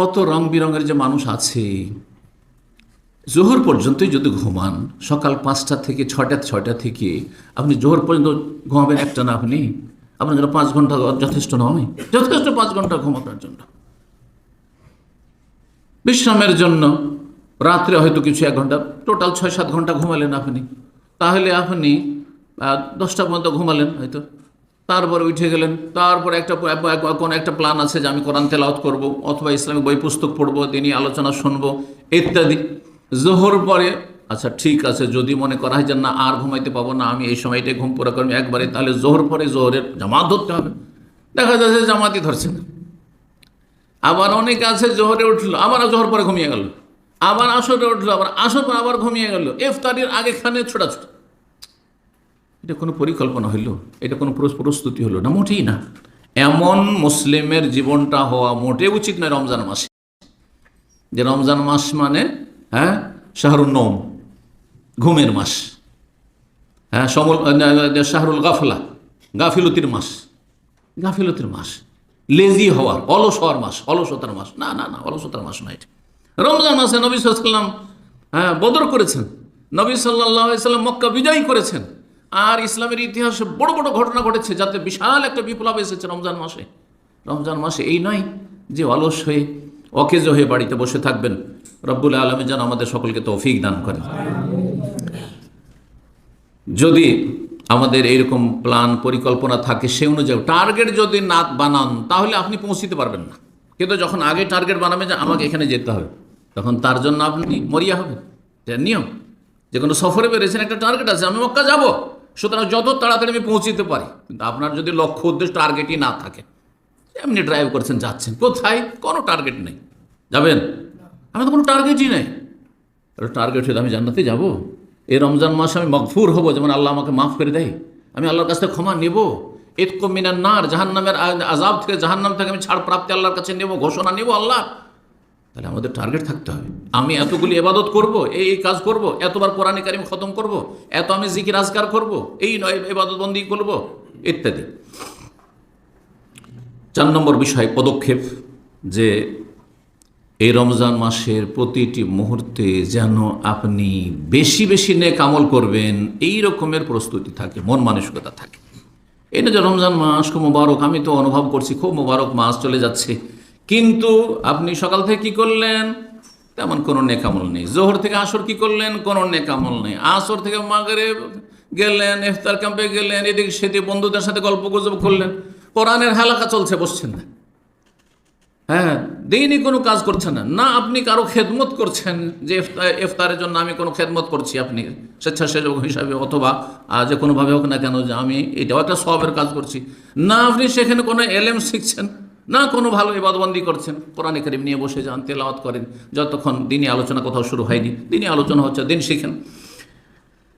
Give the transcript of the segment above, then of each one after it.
কত রং বিরঙের যে মানুষ আছে। জোহর পর্যন্তই যদি ঘুমান, সকাল পাঁচটা থেকে ছটা ছয়টা থেকে, আপনি জোহর পর্যন্ত ঘুমাবেন একটা না আপনি? আপনার জন্য পাঁচ ঘণ্টা যথেষ্ট নয়। যথেষ্ট পাঁচ ঘণ্টা ঘুমানোর জন্য। বিশ্রামের জন্য রাত্রে হয়তো কিছু এক ঘণ্টা টোটাল ছয়, সাত ঘণ্টা ঘুমালেন আপনি। তাহলে আপনি দশটা পর্যন্ত ঘুমালেন হয়তো। তারপর উঠে গেলেন। তারপর একটা কোনো একটা প্ল্যান আছে যে আমি কোরআন তেলাওয়াত করব, অথবা ইসলামিক বই পুস্তক পড়ব দিনই আলোচনা শুনব, ইত্যাদি। জোহর পরে আচ্ছা ঠিক আছে, যদি মনে করা হয় যে না, আর ঘুমাইতে পাবো না, আমি এই সময়টাই ঘুম পুরো করব, একবারে তাহলে জোহর পরে জোহরের জামাত ধরতে হবে। দেখা যাচ্ছে জামাতই ধরছে না। আবার অনেকে আছে জোহরে উঠল, আবার জোহর পরে ঘুমিয়ে গেল। আবার আসরে উঠল, আবার আসর পর আবার ঘুমিয়ে গেল। ইফতারির আগে খানে ছোটাছুটি। এটা কোনো পরিকল্পনা হইল? এটা কোনো প্রস্তুতি হলো না, মোটেই না। এমন মুসলিমের জীবনটা হওয়া মোটে উচিত নয় রমজান মাসে। যে রমজান মাস মানে হ্যাঁ শাহরুল নম ঘুমের মাস। হ্যাঁ সমল শাহরুল গাফলা, গাফিলতির মাস। গাফিলতির মাস। লেজি হওয়ার, অলস হওয়ার মাস, অলসতার মাস। না না না, অলসতার মাস নয় রমজান মাসে নবী সাল্লাম হ্যাঁ বদর করেছেন। নবী সাল্লাহ সাল্লাম মক্কা বিজয়ী করেছেন। আর ইসলামের ইতিহাসে বড় বড় ঘটনা ঘটেছে যাতে বিশাল একটা বিপ্লব এসেছে রমজান মাসে। রমজান মাসে এই নয় যে অলস হয়ে, অকেজ হয়ে বাড়িতে বসে থাকবেন। রব্বুল আলমী যেন আমাদের সকলকে তৌফিক দান করেন। যদি আমাদের এইরকম প্ল্যান পরিকল্পনা থাকে সে অনুযায়ী টার্গেট যদি না বানান, তাহলে আপনি পৌঁছিতে পারবেন না। কিন্তু যখন আগে টার্গেট বানাবে যে আমাকে এখানে যেতে হবে, তখন তার জন্য আপনি মরিয়া হবেন। নিয়ম। যে কোনো সফরে বেরিয়েছেন একটা টার্গেট আছে, আমি মক্কা যাব। সুতরাং যত তাড়াতাড়ি আমি পৌঁছিতে পারি, কিন্তু আপনার যদি লক্ষ্য উদ্দেশ্য টার্গেটই না থাকে, এমনি ড্রাইভ করছেন, যাচ্ছেন, কোথায়? কোনো টার্গেট নেই। যাবেন? আমি তো কোনো টার্গেটই নেই। টার্গেট হয়ে আমি জান্নাতে যাব? এই রমজান মাসে আমি মগফুর হব, যেমন আল্লাহ আমাকে মাফ করে দেয়। আমি আল্লাহর কাছ থেকে ক্ষমা নেব। এতকো মিনার নার জাহান্নামের আজাব থেকে জাহান্নাম থেকে আমি ছাড় প্রাপ্তি আল্লাহর কাছে নেব, ঘোষণা নেব আল্লাহ। তাহলে আমাদের টার্গেট থাকতে হবে। আমি এতগুলি এবাদত করব, এই এই কাজ করব, এতবার কোরআনে কারিম খতম করব, এত আমি জিকির আজকার করব, এই নয় এবাদত বন্দি করব, ইত্যাদি। চার নম্বর বিষয়, পদক্ষেপ, যে এই রমজান মাসের প্রতিটি মুহূর্তে যেন আপনি বেশি বেশি নেক আমল করবেন, এই রকমের প্রস্তুতি থাকে, মন মানসিকতা থাকে। এটা যে রমজান মাস, খুব মোবারক, আমি তো অনুভব করছি, খুব মোবারক মাস চলে যাচ্ছে। কিন্তু আপনি সকাল থেকে কি করলেন? তেমন কোনো নেকামল নেই। জোহর থেকে আসর কি করলেন? কোনো নেকামল নেই। আসর থেকে মাগরে গেলেন, ইফতার ক্যাম্পে গেলেন, এদিকে সেদিকে বন্ধুদের সাথে গল্প গুজব করলেন। কোরআনের হালাকা চলছে, বসছেন না। হ্যাঁ দিনই কোনো কাজ করছেন না। না, আপনি কারও খেদমত করছেন যে ইফতারের জন্য আমি কোনো খেদমত করছি। আপনি স্বেচ্ছাসেবক হিসাবে অথবা যে কোনোভাবে হোক না কেন যে আমি এটাও একটা সবের কাজ করছি। না, আপনি সেখানে কোনো এলেম শিখছেন? না কোনো ভালো ইবাদবন্দি করছেন। কোরআনে কারিম নিয়ে বসে যান, তেলাওয়াত করেন। যতক্ষণ দিনই আলোচনা কোথাও শুরু হয়নি। দিনই আলোচনা হচ্ছে, দিন শিখেন।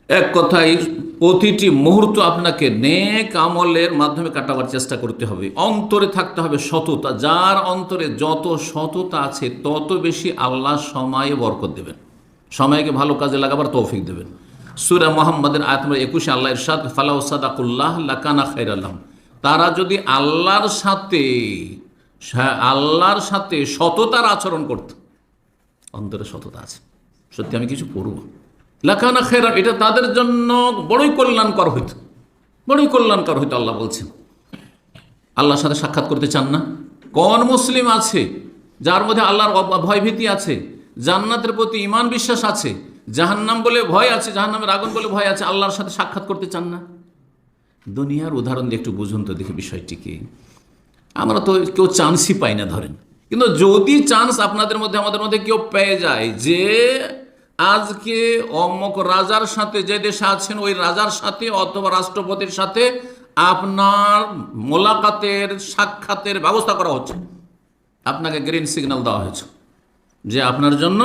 এক কথায়, প্রতিটি মুহূর্ত আপনাকে নেক আমলের মাধ্যমে কাটাবার চেষ্টা করতে হবে। অন্তরে থাকতে হবে সততা। যার অন্তরে যত সততা আছে, তত বেশি আল্লাহ সময়ে বরকত দেবেন। সময়কে ভালো কাজে লাগাবার তৌফিক দেবেন। সুরা মোহাম্মদের আয়তমের একুশে আল্লাহ ইরশাদ, ফালাউ সাদাকুল্লাহ লাকানা খাইর আল্লাহ তারা যদি আল্লাহর সাথে আল্লাহর সাথে সততার আচরণ করত। অন্তরে সততা আছে। সত্যি আমি কিছু করব। লাখানা খেরা এটা তাদের জন্য বড়ই কল্যাণকর হইত। বড়ই কল্যাণকর হইতো আল্লাহ বলছেন। আল্লাহর সাথে সাক্ষাৎ করতে চান না? কোন মুসলিম আছে যার মধ্যে আল্লাহর ভয়ভীতি আছে, জান্নাতের প্রতি ইমান বিশ্বাস আছে, জাহান্নাম বলে ভয় আছে, জাহান্নামের আগুন বলে ভয় আছে, আল্লাহর সাথে সাক্ষাৎ করতে চান না? দুনিয়ার উদাহরণ দিয়ে একটু বুঝুন তো দেখি বিষয়টিকে আমরা তো কেউ চান্সই পাই না ধরেন। কিন্তু যদি চান্স আপনাদের মধ্যে, আমাদের মধ্যে কেউ পেয়ে যায় যে আজকে অমক রাজার সাথে, যে দেশে আছেন ওই রাজার সাথে অথবা রাষ্ট্রপতির সাথে আপনার মোলাকাতের সাক্ষাতের ব্যবস্থা করা হচ্ছে। আপনাকে গ্রিন সিগন্যাল দেওয়া হয়েছে যে আপনার জন্য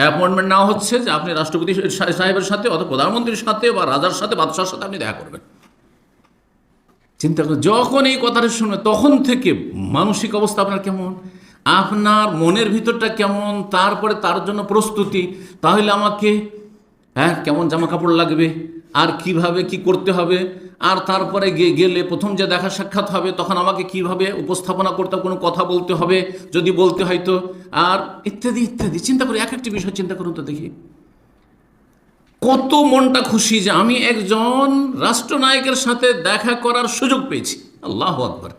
অ্যাপয়েন্টমেন্ট নেওয়া হচ্ছে যে আপনি রাষ্ট্রপতি সাহেবের সাথে অথবা প্রধানমন্ত্রীর সাথে বা রাজার সাথে, বাদশার সাথে আপনি দেখা করবেন। চিন্তা করুন যখন এই কথাটা শুনবে, তখন থেকে মানসিক অবস্থা আপনার কেমন? আপনার মনের ভিতরটা কেমন? তারপরে তার জন্য প্রস্তুতি। তাহলে আমাকে হ্যাঁ কেমন জামা কাপড় লাগবে? আর কীভাবে কি করতে হবে? আর তারপরে গেলে প্রথম যে দেখা সাক্ষাৎ হবে, তখন আমাকে কীভাবে উপস্থাপনা করতে কোনো কথা বলতে হবে, যদি বলতে হয় তো? আর ইত্যাদি ইত্যাদি। চিন্তা করি এক একটি বিষয় চিন্তা করুন তো দেখি। কত মনটা খুশি যে আমি একজন রাষ্ট্রনায়কের সাথে দেখা করার সুযোগ পেয়েছি। আল্লাহ আকবর।